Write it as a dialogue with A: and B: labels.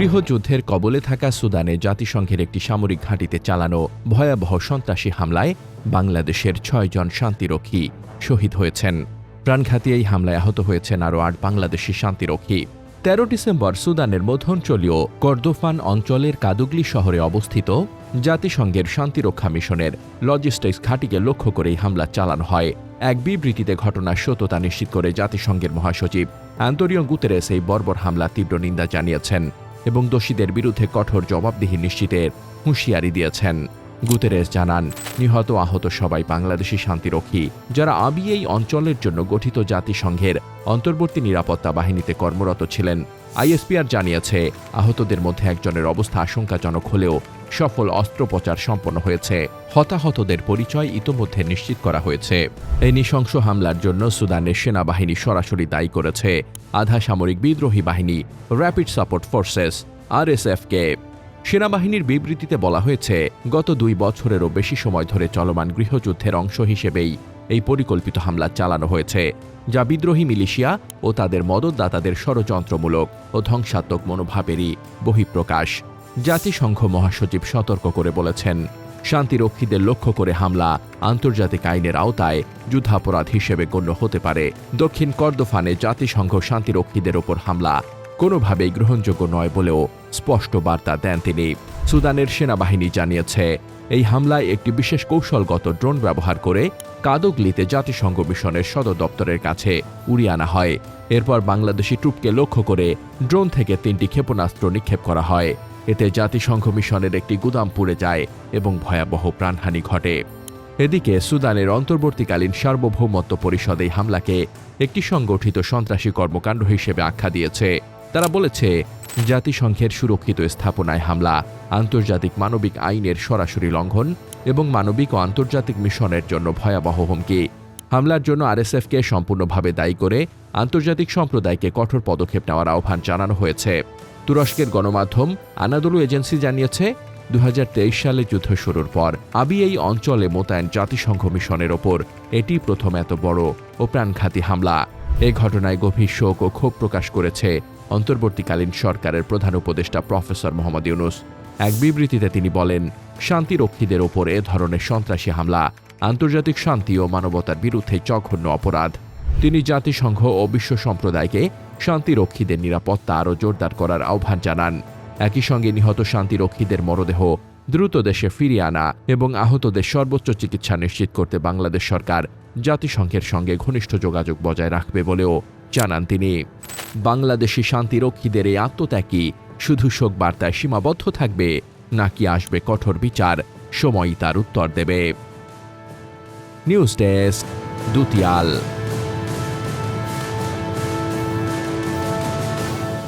A: গৃহযুদ্ধের কবলে থাকা সুদানে জাতিসংঘের একটি সামরিক ঘাঁটিতে চালানো ভয়াবহ সন্ত্রাসী হামলায় বাংলাদেশের ছয়জন শান্তিরক্ষী শহীদ হয়েছেন। প্রাণঘাতী এই হামলায় আহত হয়েছেন আরও আট বাংলাদেশি শান্তিরক্ষী। তেরো ডিসেম্বর সুদানের মধ্যাঞ্চলীয় কর্দোফান অঞ্চলের কাদুগলি শহরে অবস্থিত জাতিসংঘের শান্তিরক্ষা মিশনের লজিস্টিক্স ঘাঁটিকে লক্ষ্য করেই হামলা চালানো হয়। এক বিবৃতিতে ঘটনার সত্যতা নিশ্চিত করে জাতিসংঘের মহাসচিব অ্যান্তোনিও গুতেরেস এই বর্বর হামলা তীব্র নিন্দা জানিয়েছেন। এবং দোষীদের বিরুদ্ধে কঠোর জবাবদিহি নিশ্চিতের হুঁশিয়ারি দিয়েছেন। গুতেরেস জানান, নিহত আহত সবাই বাংলাদেশি শান্তিরক্ষী, যারা আবি এই অঞ্চলের জন্য গঠিত জাতিসংঘের অন্তর্বর্তী নিরাপত্তা বাহিনীতে কর্মরত ছিলেন। আইএসপিআর জানিয়েছে, আহতদের মধ্যে একজনের অবস্থা আশঙ্কাজনক হলেও সফল অস্ত্রোপচার সম্পন্ন হয়েছে। হতাহতদের পরিচয় ইতোমধ্যে নিশ্চিত করা হয়েছে। এই নৃশংস হামলার জন্য সুদানের সেনাবাহিনী সরাসরি দায়ী করেছে আধা সামরিক বিদ্রোহী বাহিনী র্যাপিড সাপোর্ট ফোর্সেস আরএসএফকে সেনাবাহিনীর বিবৃতিতে বলা হয়েছে, গত দুই বছরেরও বেশি সময় ধরে চলমান গৃহযুদ্ধের অংশ হিসেবেই এই পরিকল্পিত হামলা চালানো হয়েছে, যা বিদ্রোহী মিলিশিয়া ও তাদের মদতদাতাদের ষড়যন্ত্রমূলক ও ধ্বংসাত্মক মনোভাবেরই বহিঃপ্রকাশ। জাতিসংঘ মহাসচিব সতর্ক করে বলেছেন, শান্তিরক্ষীদের লক্ষ্য করে হামলা আন্তর্জাতিক আইনের আওতায় যুদ্ধাপরাধ হিসেবে গণ্য হতে পারে। দক্ষিণ কর্দোফানে জাতিসংঘ শান্তিরক্ষীদের ওপর হামলা কোনোভাবেই গ্রহণযোগ্য নয় বলেও স্পষ্ট বার্তা দেন তিনি। সুদানের সেনাবাহিনী জানিয়েছে, এই হামলায় একটি বিশেষ কৌশলগত ড্রোন ব্যবহার করে কাদগলিতে জাতিসংঘ মিশনের সদর দপ্তরের কাছে উড়িয়ে আনা হয়। এরপর বাংলাদেশি ট্রুপকে লক্ষ্য করে ড্রোন থেকে তিনটি ক্ষেপণাস্ত্র নিক্ষেপ করা হয়। এতে জাতিসংঘ মিশনের একটি গুদাম পুড়ে যায় এবং ভয়াবহ প্রাণহানি ঘটে। এদিকে সুদানের অন্তর্বর্তীকালীন সার্বভৌমত্ব পরিষদ এই হামলাকে একটি সংগঠিত সন্ত্রাসী কর্মকাণ্ড হিসেবে আখ্যা দিয়েছে। তারা বলেছে, জাতিসংঘের সুরক্ষিত স্থাপনায় হামলা, আন্তর্জাতিক মানবিক আইনের সরাসরি লঙ্ঘন এবং মানবিক ও আন্তর্জাতিক মিশনের জন্য ভয়াবহ হুমকি। হামলার জন্য আরএসএফকে সম্পূর্ণভাবে দায়ী করে আন্তর্জাতিক সম্প্রদায়কে কঠোর পদক্ষেপ নেওয়ার আহ্বান জানানো হয়েছে। তুরস্কের গণমাধ্যম আনাদলু এজেন্সি জানিয়েছে দু হাজার তেইশ সালে যুদ্ধ শুরুর পর আবি এই অঞ্চলে মোতায়েন জাতিসংঘ মিশনের ওপর। এটি প্রথম এত বড় ও প্রাণঘাতী হামলা। এ ঘটনায় গভীর শোক ও ক্ষোভ প্রকাশ করেছে অন্তর্বর্তীকালীন সরকারের প্রধান উপদেষ্টা প্রফেসর মোহাম্মদ ইউনুস। এক বিবৃতিতে তিনি বলেন শান্তিরক্ষীদের ওপর এ ধরনের সন্ত্রাসী হামলা, আন্তর্জাতিক শান্তি ও মানবতার বিরুদ্ধে জঘন্য অপরাধ। তিনি জাতিসংঘ ও বিশ্ব সম্প্রদায়কে শান্তিরক্ষীদের নিরাপত্তা আরও জোরদার করার আহ্বান জানান। একই সঙ্গে নিহত শান্তিরক্ষীদের মরদেহ দ্রুত দেশে ফিরিয়ে আনা এবং আহতদের সর্বোচ্চ চিকিৎসা নিশ্চিত করতে বাংলাদেশ সরকার জাতিসংঘের সঙ্গে ঘনিষ্ঠ যোগাযোগ বজায় রাখবে বলেও জানান তিনি। বাংলাদেশি শান্তিরক্ষীদের এই আত্মত্যাগী শুধু শোক বার্তায় সীমাবদ্ধ থাকবে, নাকি আসবে কঠোর বিচার, সময়ই তার উত্তর দেবে। News desk, দুতিয়াল।